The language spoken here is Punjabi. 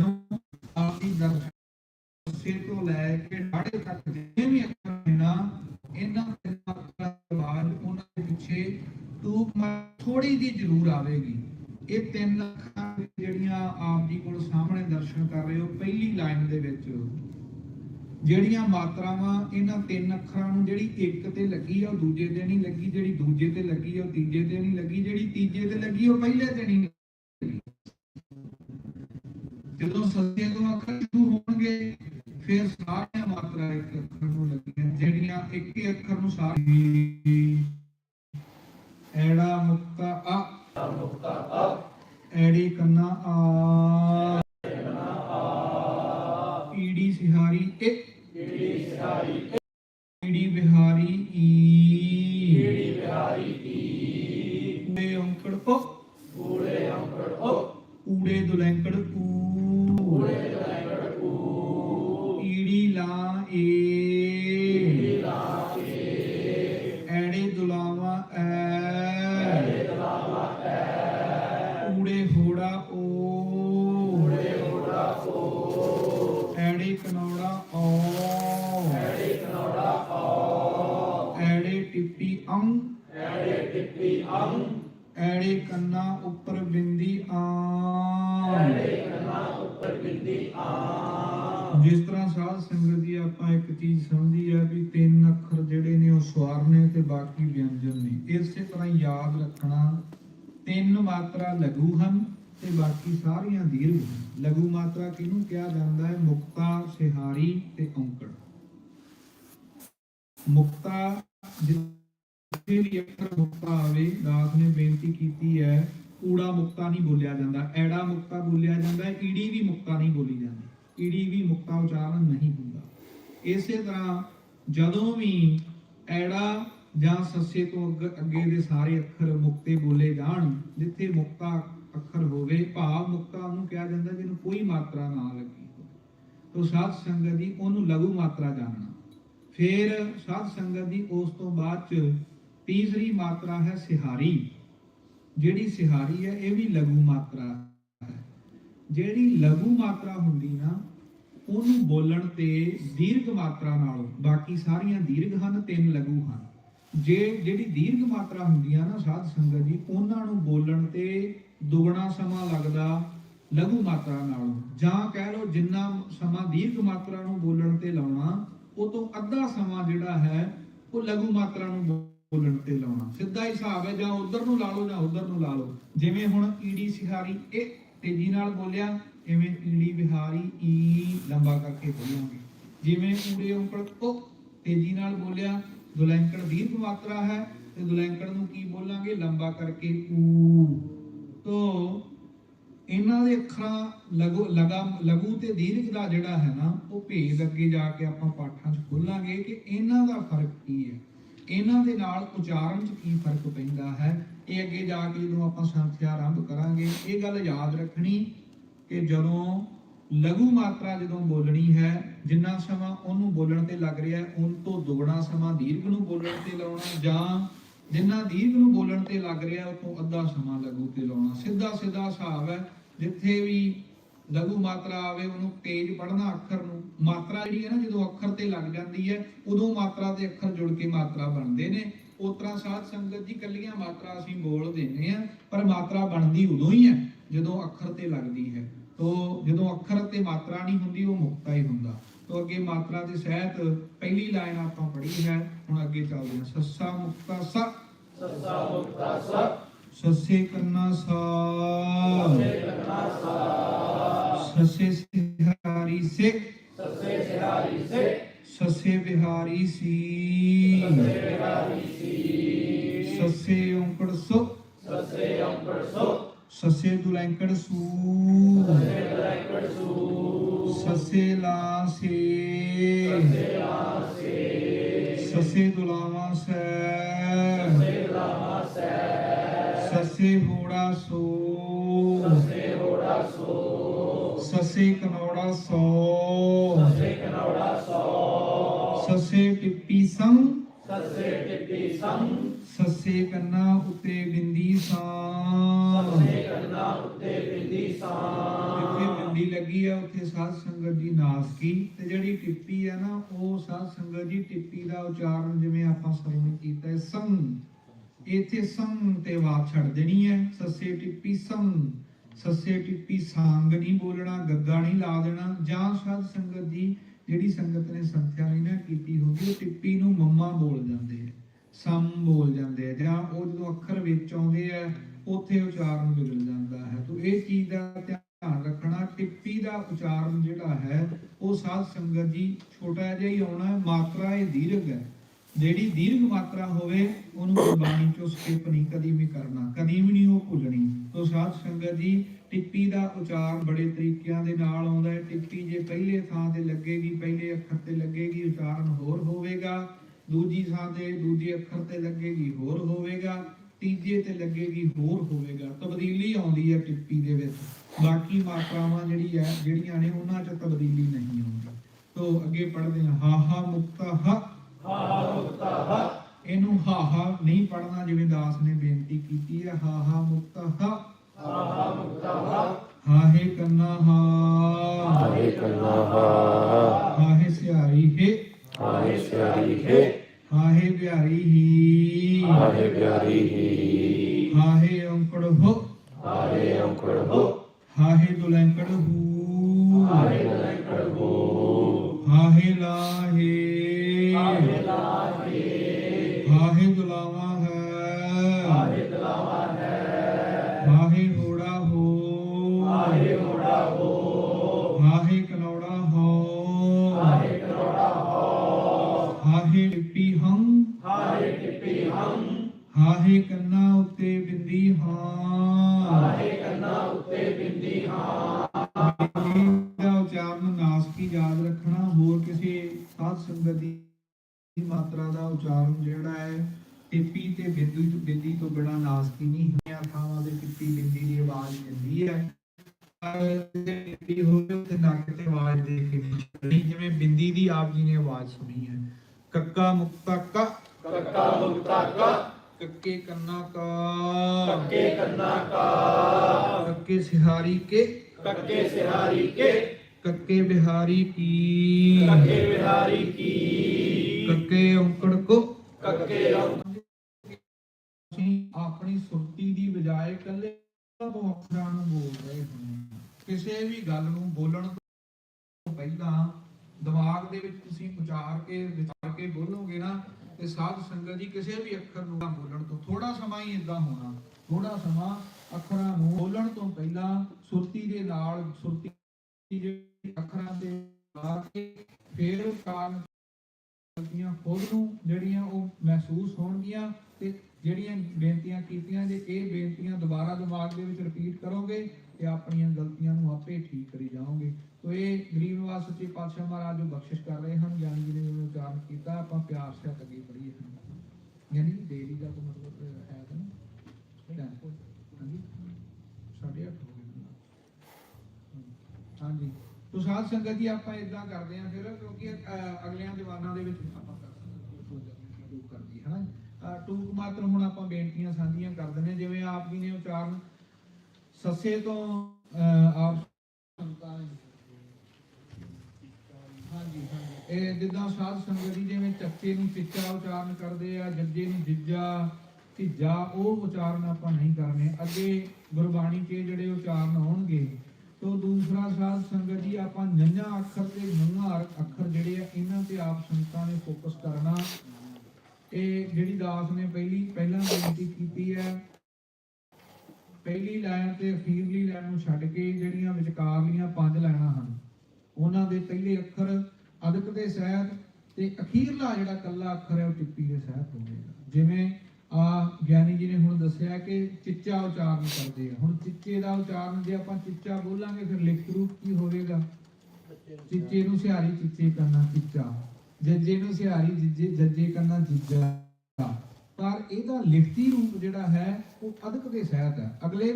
ਜਦੋਂ ਆਪਦੀ ਦਰਸ਼ਨ ਸੇ ਤੋਂ ਲੈ ਕੇ ਢਾੜੇ ਤੱਕ ਜਿੰਨੇ ਵੀ ਅੱਖਰ ਨੇ ਨਾ, ਇਹਨਾਂ ਦੇ ਅੱਖਰਾਂ ਉਹਨਾਂ ਦੇ ਪਿੱਛੇ ਟੂਕ ਥੋੜੀ ਦੀ ਜ਼ਰੂਰ ਆਵੇਗੀ। ਇਹ ਤਿੰਨ ਅੱਖਰਾਂ ਜਿਹੜੀਆਂ ਆਪ ਜੀ ਕੋਲ ਸਾਹਮਣੇ ਦਰਸ਼ਨ ਕਰ ਰਹੇ ਹੋ, ਪਹਿਲੀ ਲਾਈਨ ਦੇ ਵਿੱਚ। ਜਿਹੜੀਆਂ ਮਾਤਰਾਵਾਂ ਇਹਨਾਂ ਤਿੰਨ ਅੱਖਰਾਂ ਨੂੰ ਜਿਹੜੀ ਇੱਕ ਤੇ ਲੱਗੀ ਆ, ਉਹ ਦੂਜੇ ਤੇ ਨਹੀਂ ਲੱਗੀ, ਜਿਹੜੀ ਦੂਜੇ ਤੇ ਲੱਗੀ ਆ, ਉਹ ਤੀਜੇ ਤੇ ਨਹੀਂ ਲੱਗੀ, ਜਿਹੜੀ ਤੀਜੇ ਤੇ ਲੱਗੀ, ਉਹ ਪਹਿਲੇ ਤੇ ਨਹੀਂ ਲੱਗੀ ਜਦੋਂ ਸੱਤੇ ਤੋਂ ਅੱਖਰ ਸ਼ੁਰੂ ਹੋਣਗੇ ਫਿਰ ਸਾਰੀਆਂ ਮਾਤਰਾ ਇੱਕ ਅੱਖਰ ਨੂੰ ਲੱਗੀਆਂ ਜਿਹੜੀਆਂ ਇੱਕ ਹੀ ਅੱਖਰ ਨੂੰ ਸਾਰੀ ਐੜਾ ਮੁਕਤਾ ਆ। ਮੁਕਤਾ ਆ। ਐੜੀ ਕੰਨਾ ਆ। ਈੜੀ ਸਿਹਾਰੀ ਏ। ਈੜੀ ਸਿਹਾਰੀ ਈੜੀ ਬਿਹਾਰੀ ਈ। ਈੜੀ ਬਿਹਾਰੀ ਈ। ਊੜੇ ਔਂਕੜ ਓ। ਊੜੇ ਔਂਕੜ ਓ। ਊੜੇ ਦੁਲੈਂਕੜ ਊ। ਐ ਊੜੇ ਹੋੜਾ ਓ। ਊੜੇ ਕਨੌੜਾ ਓ ਐੜੇ ਕਨੌੜਾ ਓ। ਐੜੇ ਟਿੱਪੀ ਅੰਗ। ਐੜੇ ਟਿੱਪੀ ਅੰਗ ਐੜੇ ਕੰਨਾ ਉੱਪਰ ਬਿੰਦੀ ਆ। ਐੜੇ ਕੰਨਾ ਉੱਪਰ ਬਿੰਦੀ ਆ ਜਿਸ ਤਰ੍ਹਾਂ ਸਾਧ ਸੰਗਤ ਦੀ ਆਪਾਂ ਇੱਕ ਚੀਜ਼ ਸਮਝੀ ਆ ਵੀ ਤਿੰਨ ਅੱਖਰ ਜਿਹੜੇ ਨੇ ਉਹ ਸਵਾਰ ਨੇ ਤੇ ਬਾਕੀ ਵਿਅੰਜਨ ਨੇ। ਇਸੇ ਤਰ੍ਹਾਂ ਯਾਦ ਰੱਖਣਾ ਤਿੰਨ ਮਾਤਰਾ ਲਘੂ ਹਨ ਤੇ ਬਾਕੀ ਸਾਰੀਆਂ ਦੀਰਘ ਲਘੂ ਮਾਤਰਾ ਕਿਹਨੂੰ ਕਿਹਾ ਜਾਂਦਾ ਹੈ? ਮੁਕਤਾ, ਸਿਹਾਰੀ ਤੇ ਔਂਕੜ। ਮੁਕਤਾ, ਜਿੱਥੇ ਵੀ ਅੱਖਰ ਮੁਕਤਾ ਆਵੇ ਦਾਸ ਨੇ ਬੇਨਤੀ ਕੀਤੀ ਹੈ ਊੜਾ ਮੁਕਤਾ ਨਹੀਂ ਬੋਲਿਆ ਜਾਂਦਾ। ਐੜਾ ਮੁਕਤਾ ਬੋਲਿਆ ਜਾਂਦਾ ਹੈ, ਈੜੀ ਵੀ ਮੁਕਤਾ ਨਹੀਂ ਬੋਲੀ ਜਾਂਦੀ। ਈੜੀ ਵੀ ਮੁਕਤਾ ਉਚਾਰਨ ਨਹੀਂ ਹੁੰਦਾ। ਇਸੇ ਤਰ੍ਹਾਂ ਜਦੋਂ ਵੀ ਐੜਾ ਜਾਂ ਸੱਸੇ ਤੋਂ ਅੱਗ- ਅੱਗੇ ਦੇ ਸਾਰੇ ਅੱਖਰ ਮੁਕਤੇ ਬੋਲੇ ਜਾਣ, ਜਿੱਥੇ ਮੁਕਤਾ ਅੱਖਰ ਹੋਵੇ, ਭਾਵ ਮੁਕਤਾ ਉਹਨੂੰ ਕਿਹਾ ਜਾਂਦਾ ਜਿਹਨੂੰ ਕੋਈ ਮਾਤਰਾ ਨਾ ਲੱਗੀ ਹੋਵੇ। ਤੋ ਸਾਧ ਸੰਗਤ ਦੀ ਉਹਨੂੰ ਲਘੂ ਮਾਤਰਾ ਜਾਣਨਾ। ਫਿਰ ਸਾਧ ਸੰਗਤ ਦੀ ਉਸ ਤੋਂ ਬਾਅਦ ਚ ਤੀਸਰੀ ਮਾਤਰਾ ਹੈ ਸਿਹਾਰੀ। ਜਿਹੜੀ ਸਿਹਾਰੀ ਹੈ, ਇਹ ਵੀ ਲਘੂ ਮਾਤਰਾ ਹੈ। ਜਿਹੜੀ ਲਘੂ ਮਾਤਰਾ ਹੁੰਦੀ ਨਾ, ਉਹਨੂੰ ਬੋਲਣ ਤੇ ਦੀਰਘ ਮਾਤਰਾ ਨਾਲੋਂ ਬਾਕੀ ਸਾਰੀਆਂ ਦੀਰਘ ਹਨ, ਤਿੰਨ ਲਘੂ ਹਨ। ਜੇ ਜਿਹੜੀ ਦੀਰਘ ਮਾਤਰਾ ਹੁੰਦੀਆਂ ਨਾ ਸਾਧ ਸੰਗਤ ਜੀ, ਉਹਨਾਂ ਨੂੰ ਬੋਲਣ ਤੇ ਦੁਗਣਾ ਸਮਾਂ ਲੱਗਦਾ ਲਘੂ ਮਾਤਰਾ ਨਾਲੋਂ। ਜਾਂ ਕਹਿ ਲਓ ਜਿੰਨਾ ਸਮਾਂ ਦੀਰਘ ਮਾਤਰਾ ਨੂੰ ਬੋਲਣ ਤੇ ਲਾਉਣਾ, ਉਹ ਤੋਂ ਅੱਧਾ ਸਮਾਂ ਜਿਹੜਾ ਹੈ, ਉਹ ਲਘੂ ਮਾਤਰਾ ਨੂੰ ਬੋਲਣ ਤੇ ਲਾਉਣਾ। ਸਿੱਧਾ ਹੀ ਹਿਸਾਬ ਹੈ, ਜਾਂ ਉਧਰ ਨੂੰ ਲਾ ਲਓ ਜਾਂ ਉਧਰ ਨੂੰ ਲਾ ਲਓ। ਜਿਵੇਂ ਹੁਣ ਈੜੀ ਸਿਹਾਰੀ, ਇਹ ਤੇਜ਼ੀ ਨਾਲ ਬੋਲਿਆ, ਇਵੇਂ ਈੜੀ ਵਿਹਾਰੀ ਈ ਲੰਬਾ ਕਰਕੇ ਬੋਲਾਂਗੇ। ਜਿਵੇਂ ਊੜੇ ਉਂਕੜ ਉਹ ਤੇਜ਼ੀ ਨਾਲ ਬੋਲਿਆ ਦੁਲੈਂਕੜ ਦੀਰਘ ਮਾਤਰਾ ਹੈ ਤੇ ਦੁਲੈਂਕੜ ਨੂੰ ਕੀ ਬੋਲਾਂਗੇ? ਲੰਬਾ ਕਰਕੇ ਊ। ਤੋ ਇਹਨਾਂ ਦੇ ਅੱਖਰਾਂ ਲਘੂ ਲਗਾ ਲਘੂ ਤੇ ਦੀਰਘ ਦਾ ਜਿਹੜਾ ਹੈ ਨਾ, ਉਹ ਭੇਦ ਅੱਗੇ ਜਾ ਕੇ ਆਪਾਂ ਪਾਠਾਂ 'ਚ ਖੋਲਾਂਗੇ ਕਿ ਇਹਨਾਂ ਦਾ ਫ਼ਰਕ ਕੀ ਹੈ। ਇਹਨਾਂ ਦੇ ਨਾਲ ਉਚਾਰਨ 'ਚ ਕੀ ਫ਼ਰਕ ਪੈਂਦਾ ਹੈ? ਇਹ ਅੱਗੇ ਜਾ ਕੇ ਜਦੋਂ ਆਪਾਂ ਸੰਖਿਆ ਆਰੰਭ ਕਰਾਂਗੇ, ਇਹ ਗੱਲ ਯਾਦ ਰੱਖਣੀ ਕਿ ਜਦੋਂ ਲਘੂ ਮਾਤਰਾ ਜਦੋਂ ਬੋਲਣੀ ਹੈ, ਜਿੰਨਾ ਸਮਾਂ ਉਹਨੂੰ ਬੋਲਣ ਤੇ ਲੱਗ ਰਿਹਾ ਹੈ ਤੋਂ ਦੁੱਗਣਾ ਸਮਾਂ ਦੀਰਘ ਨੂੰ ਬੋਲਣ ਤੇ ਲਾਉਣਾ ਜਾਂ ਜਿੰਨਾ ਦੀਰਘ ਨੂੰ ਬੋਲਣ ਤੇ ਲੱਗ ਰਿਹਾ ਉਹ ਤੋਂ ਅੱਧਾ ਸਮਾਂ ਲਘੂ ਤੇ ਲਾਉਣਾ। ਸਿੱਧਾ ਸਿੱਧਾ ਹਿਸਾਬ ਹੈ, ਜਿੱਥੇ ਵੀ ਲਘੂ ਮਾਤਰਾ ਆਵੇ, ਉਹਨੂੰ ਤੇਜ਼ ਪੜਨਾ ਅੱਖਰ ਨੂੰ। ਮਾਤਰਾ ਜਿਹੜੀ ਹੈ ਨਾ, ਜਦੋਂ ਅੱਖਰ ਤੇ ਲੱਗ ਜਾਂਦੀ ਹੈ, ਉਦੋਂ ਮਾਤਰਾ ਤੇ ਅੱਖਰ ਜੁੜ ਕੇ ਮਾਤਰਾ ਬਣਦੇ ਨੇ। ਉਸ ਤਰ੍ਹਾਂ ਸਾਧ ਸੰਗਤ ਜੀ ਕੱਲੀਆਂ ਮਾਤਰਾ ਅਸੀਂ ਬੋਲ ਦਿੰਦੇ ਆ ਪਰ ਮਾਤਰਾ ਬਣਦੀ ਉਦੋਂ ਹੀ ਹੈ, ਜਦੋਂ ਅੱਖਰ ਤੇ ਲੱਗਦੀ ਹੈ। ਤੋ ਜਦੋਂ ਅੱਖਰ ਤੇ ਮਾਤਰਾ ਨਹੀਂ ਹੁੰਦੀ ਉਹ ਮੁਕਤਾ ਹੀ ਹੁੰਦਾ। ਤੋ ਅੱਗੇ ਮਾਤਰਾ ਦੇ ਸਹਿਤ ਪਹਿਲੀ ਲਾਈਨ ਆਪਾਂ ਪੜ੍ਹੀ ਹੈ ਹੁਣ ਅੱਗੇ ਚੱਲਦੇ ਹਾਂ। ਸੱਸਾ ਮੁਕਤਾ ਸ। ਸੱਸਾ ਮੁਕਤਾ ਸ। ਸੱਸੇ ਕੰਨਾ ਸਾ। ਸੱਸੇ ਕੰਨਾ ਸਾ। ਸੱਸੇ ਸਿਹਾਰੀ ਸੇ ਸੱਸੇ ਸਿਹਾਰੀ ਸੇ ਸੱਸੇ ਬਿਹਾਰੀ ਸੀ। ਸੱਸੇ ਬਿਹਾਰੀ ਸੀ। ਸੱਸੇ ਦੁਲੈਂਕੜ ਸੂ ਸਸੇ ਬਲੈਕੜ ਸੂ ਸੱਸੇ ਲਾ ਸੇ ਸੱਸੇ ਲਾ ਦੁਲਾਵਾ ਸੈ ਸੱਸੇ ਲਾਮਾ ਸੈ ਸੱਸੇ ਹੋੜਾ ਸੋ ਸਸੇ ਹੋੜਾ ਸੋ ਸਸੇ ਕਨੌੜਾ ਸੋ ਸੱਸੇ ਕਨੌੜਾ ਸੋ ਸੱਸੇ ਟਿੱਪੀ ਸੰਗ। ਸੱਸੇ ਟਿੱਪੀ ਸੰਗ ਸੱਸੇ ਕੰਨਾ ਉੱਤੇ ਬਿੰਦੀ ਸਾਂ ਸੱਸੇ ਕੰਨਾ ਉੱਤੇ ਬਿੰਦੀ ਜਿੱਥੇ ਸਾਂ ਬਿੰਦੀ ਲੱਗੀ ਆ ਉੱਥੇ ਸਾਧ ਸੰਗਤ ਦੀ ਨਾਸਕੀ ਤੇ ਜਿਹੜੀ ਟਿੱਪੀ ਆ ਨਾ ਉਹ ਸਾਧ ਸੰਗਤ ਜੀ ਟਿੱਪੀ ਦਾ ਉਚਾਰਨ ਜਿਵੇਂ ਆਪਾਂ ਸਰਵਣ ਕੀਤਾ ਹੈ ਸੰ ਇੱਥੇ ਸੰ ਤੇ ਵਾਕ ਛੱਡ ਦੇਣੀ ਹੈ। ਸੱਸੇ ਟਿੱਪੀ ਸੰ ਸੱਸੇ ਟਿੱਪੀ ਸਾਂਗ ਨਹੀਂ ਬੋਲਣਾ ਗੱਗਾ ਨਹੀਂ ਲਾ ਦੇਣਾ। ਜਾਂ ਸਾਧ ਸੰਗਤ ਦੀ ਜਿਹੜੀ ਸੰਗਤ ਨੇ ਸੰਥਿਆ ਨਹੀਂ ਨਾ ਕੀਤੀ ਹੋਗੀ ਉਹ ਟਿੱਪੀ ਨੂੰ ਮੰਮਾ ਬੋਲ ਜਾਂਦੇ ਆ, ਸਮ ਬੋਲ ਜਾਂਦੇ ਆ, ਜਾਂ ਉਹ ਜਦੋਂ ਅੱਖਰ ਵਿੱਚ ਆਉਂਦੇ ਆ, ਉੱਥੇ ਉਚਾਰਨ ਵਿਗੜ ਜਾਂਦਾ ਹੈ। ਤੋ ਇਹ ਚੀਜ਼ ਦਾ ਧਿਆਨ ਰੱਖਣਾ, ਟਿੱਪੀ ਦਾ ਉਚਾਰਨ ਜਿਹੜਾ ਹੈ, ਉਹ ਸਾਧ ਸੰਗਤ ਜੀ ਛੋਟਾ ਜਿਹਾ ਹੀ ਆਉਣਾ, ਮਾਤਰਾ ਇਹ ਦੀਰਘ ਹੈ। ਜਿਹੜੀ ਦੀਰਘ ਮਾਤਰਾ ਹੋਵੇ, ਉਹਨੂੰ ਗੁਰਬਾਣੀ ਚੋਂ ਸਕਿਪ ਨਹੀਂ, ਕਦੀ ਵੀ ਕਰਨਾ, ਕਦੀ ਵੀ ਨਹੀਂ ਉਹ ਭੁੱਲਣੀ। ਤੋ ਸਾਧ ਸੰਗਤ ਜੀ, ਟਿੱਪੀ ਦਾ ਉਚਾਰਨ ਬੜੇ ਤਰੀਕਿਆਂ ਦੇ ਨਾਲ ਆਉਂਦਾ ਹੈ। ਟਿੱਪੀ ਜੇ ਪਹਿਲੇ ਥਾਂ ਤੇ ਲੱਗੇਗੀ, ਪਹਿਲੇ ਅੱਖਰ ਤੇ ਲੱਗੇਗੀ, ਉਚਾਰਨ ਹੋਰ ਹੋਵੇਗਾ। ਦੂਜੀ ਥਾਂ ਤੇ, ਦੂਜੇ ਅੱਖਰ ਤੇ ਲੱਗੇਗੀ, ਹੋਰ ਹੋਵੇਗਾ। ਤੀਜੇ ਤੇ ਲੱਗੇਗੀ, ਹੋਰ ਹੋਵੇਗਾ। ਤਬਦੀਲੀ ਆਉਂਦੀ ਹੈ ਟਿੱਪੀ ਦੇ ਵਿੱਚ। ਬਾਕੀ ਮਾਤਰਾਵਾਂ ਜਿਹੜੀ ਹੈ, ਜਿਹੜੀਆਂ ਨੇ, ਉਹਨਾਂ 'ਚ ਤਬਦੀਲੀ ਨਹੀਂ ਆਉਂਦੀ। ਤੋ ਅੱਗੇ ਪੜ੍ਹਦੇ ਹਾਂ। ਹਾ ਹਾ ਮੁਕਤਾ ਹ। ਇਹਨੂੰ ਹਾ ਹਾ ਨਹੀਂ ਪੜਨਾ ਜਿਵੇਂ ਦਾਸ ਨੇ ਬੇਨਤੀ ਕੀਤੀ ਹੈ। ਹਾ ਹਾ ਮੁਕਤਾ ਹ ਹਾਹੇ ਕੰਨਾ ਹਾ। ਹਾਏ ਕੰਨਾ ਹਾ। ਹਾਹੇ ਸਿਹਾਰੀ ਹੈ। ਹਾਏ ਸਿਆਰੀ ਹੈ। ਹਾਹੇ ਬਿਹਾਰੀ ਹੀ। ਹਾਏ ਪਿਆਰੀ ਹੀ। ਹਾਹੇ ਔਂਕੜ ਹੋ। ਹਾਏ ਅੰਕੜ ਹੋ। ਹਾਹੇ ਦੁਲੈਂਕੜ ਹੂ। ਹਾਏ ਲੰਕੜ ਹੋ। ਹਾਹੇ ਲਾਹੇ ਹੈ ਪਰ ਹੋਵੇ ਤੇ ਨੱਕ ਤੇ ਆਵਾਜ਼ ਦੇ ਕੇ ਨਹੀਂ ਜਿਵੇਂ ਬਿੰਦੀ ਦੀ ਆਪ ਜੀ ਨੇ ਆਵਾਜ਼ ਸੁਣੀ ਹੈ ਕੱਕਾ ਮੁਕਤਾ ਕ ਕੱਕਾ ਮੁਕਤਾ ਕ ਕੱਕੇ ਕੰਨਾ ਕਾ ਕੱਕੇ ਕੰਨਾ ਕਾ ਕੱਕੇ ਸਿਹਾਰੀ ਕੇ ਕੱਕੇ ਸਿਹਾਰੀ ਕੇ ਕੱਕੇ ਬਿਹਾਰੀ ਕੀ ਕੱਕੇ ਵਿਹਾਰੀ ਕੀ ਕੱਕੇ ਔਂਕੜ ਕੋ ਕੱਕੇ ਆਪਣੀ ਸੁਰਤੀ ਦੀ ਬਜਾਏ ਇਕੱਲੇ ਤੋਂ ਅੱਖਰਾਂ ਨੂੰ ਬੋਲ ਰਹੇ ਹਾਂ ਕਿਸੇ ਵੀ ਗੱਲ ਨੂੰ ਬੋਲਣ ਤੋਂ ਪਹਿਲਾਂ ਦਿਮਾਗ ਦੇ ਵਿੱਚ ਤੁਸੀਂ ਉਚਾਰ ਕੇ, ਵਿਚਾਰ ਕੇ ਬੋਲੋਗੇ ਨਾ, ਤੇ ਸਾਧ ਸੰਗਤ ਜੀ ਕਿਸੇ ਵੀ ਅੱਖਰ ਨੂੰ ਬੋਲਣ ਤੋਂ ਥੋੜਾ ਸਮਾਂ ਹੀ ਇਦਾਂ ਹੋਣਾ। ਥੋੜਾ ਸਮਾਂ ਅੱਖਰਾਂ ਨੂੰ ਬੋਲਣ ਤੋਂ ਪਹਿਲਾਂ ਸੁਰਤੀ ਦੇ ਨਾਲ, ਸੁਰਤੀ ਜਿਹੜੀ ਅੱਖਰਾਂ ਤੇ ਲਾ ਕੇ ਫਿਰ ਕਾਰਨ ਗਲਤੀਆਂ ਖੁਦ ਨੂੰ ਜਿਹੜੀਆਂ ਉਹ ਮਹਿਸੂਸ ਹੋਣਗੀਆਂ ਤੇ ਜਿਹੜੀਆਂ ਬੇਨਤੀਆਂ ਕੀਤੀਆਂ ਜੇ ਇਹ ਬੇਨਤੀਆਂ ਦੁਬਾਰਾ ਦਿਮਾਗ ਦੇ ਵਿੱਚ ਰਿਪੀਟ ਕਰੋਗੇ ਤੇ ਆਪਣੀਆਂ ਗਲਤੀਆਂ ਨੂੰ ਆਪੇ ਠੀਕ ਕਰੀ ਜਾਓਗੇ। ਤੋ ਇਹ ਗਰੀਬ ਨਿਵਾਸ ਸੱਚੇ ਪਾਤਸ਼ਾਹ ਮਹਾਰਾਜ ਜੋ ਬਖਸ਼ਿਸ਼ ਕਰ ਰਹੇ ਹਨ, ਗਿਆਨੀ ਜੀ ਨੇ ਜਿਵੇਂ ਉਚਾਰਨ ਕੀਤਾ, ਆਪਾਂ ਪਿਆਰ ਸੇ ਅੱਗੇ ਪੜੀਏ ਯਾਨੀ ਦੇਰੀ ਦਾ ਕੋਈ ਮਤਲਬ ਹੈ ਤਾਂ ਨਹੀਂ? ਹਾਂਜੀ ਹੋ ਗਏ ਹਾਂਜੀ। ਤੋ ਸਾਧ ਸੰਗਤ ਜੀ, ਆਪਾਂ ਇਦਾਂ ਕਰਦੇ ਆਂ ਫਿਰ, ਕਿਉਂਕਿ ਅਗਲਿਆਂ ਦੀਵਾਨਾਂ ਦੇ ਵਿੱਚ ਆਪਾਂ ਕਰ ਸਕਦੇ ਟੂਕ ਕਰਦੀ ਹੈ ਨਾ ਟੂਕ ਮਾਤਰ ਹੁਣ ਆਪਾਂ ਬੇਨਤੀਆਂ ਸਾਂਝੀਆਂ ਕਰ ਦਿੰਦੇ ਜਿਵੇਂ ਆਪ ਜੀ ਨੇ ਉਚਾਰਨ ਸੱਸੇ ਤੋਂ ਆਪ ਹਾਂਜੀ ਇਹ ਜਿੱਦਾਂ ਸਾਧ ਸੰਗਤ ਜੀ ਜਿਵੇਂ ਚੱਕੇ ਨੂੰ ਚਿੱਚਾ ਉਚਾਰਨ ਕਰਦੇ ਆ, ਜੱਜੇ ਨੂੰ ਜਿੱਜਾ ਢਿੱਜਾ ਉਹ ਉਚਾਰਨ ਆਪਾਂ ਨਹੀਂ ਕਰਨੇ। ਅੱਗੇ ਗੁਰਬਾਣੀ 'ਚ ਜਿਹੜੇ ਉਚਾਰਨ ਆਉਣਗੇ, ਤੋਂ ਦੂਸਰਾ ਸਾਧ ਸੰਗਤ ਜੀ ਆਪਾਂ ਨੰਨਾ ਅੱਖਰ ਤੇ ਨੰਨਾ ਅੱਖਰ ਜਿਹੜੇ ਆ, ਇਹਨਾਂ ਤੇ ਆਪ ਸੰਗਤਾਂ ਨੇ ਫੋਕਸ ਕਰਨਾ। ਇਹ ਜਿਹੜੀ ਦਾਸ ਨੇ ਪਹਿਲੀ, ਪਹਿਲਾਂ ਬੇਨਤੀ ਕੀਤੀ ਹੈ, ਪਹਿਲੀ ਲਾਈਨ ਤੇ ਅਖੀਰਲੀ ਲਾਈਨ ਨੂੰ ਛੱਡ ਕੇ ਜਿਹੜੀਆਂ ਵਿਚਕਾਰਲੀਆਂ ਪੰਜ ਲਾਈਨਾਂ ਹਨ, ਉਹਨਾਂ ਦੇ ਪਹਿਲੇ ਅੱਖਰ ਅਦਕ ਦੇ ਸਹਿਤ ਤੇ ਅਖੀਰਲਾ ਜਿਹੜਾ ਕੱਲਾ ਅੱਖਰ ਹੈ ਉਹ ਟਿੱਪੀ ਦੇ ਸਹਿਤ ਹੋਵੇਗਾ ਜਿਵੇਂ ਆ ਗਿਆਨੀ ਜੀ ਨੇ ਹੁਣ ਦੱਸਿਆ ਕਿ ਚਿੱਚਾ ਉਚਾਰਨ ਕਰਦੇ ਆ। ਹੁਣ ਚਿੱਚੇ ਦਾ ਉਚਾਰਨ ਜੇ ਆਪਾਂ ਚਿੱਚਾ ਬੋਲਾਂਗੇ, ਫਿਰ ਲਿਖਤ ਰੂਪ ਕੀ ਹੋਵੇਗਾ? ਚਿੱਚੇ ਨੂੰ ਸਿਹਾਰੀ ਚਿੱਚੇ ਕਰਨਾ, ਚਿੱਚਾ। ਜੱਜੇ ਨੂੰ ਸਿਹਾਰੀ, ਜਿੱਜੇ, ਜੱਜੇ ਕਰਨਾ ਜੀਜਾ ਪਰ ਇਹਦਾ ਲਿਖਤੀ ਰੂਪ ਜਿਹੜਾ ਹੈ, ਉਹ ਅਦਕ ਦੇ ਸਹਿਤ ਹੈ। ਅਗਲੇ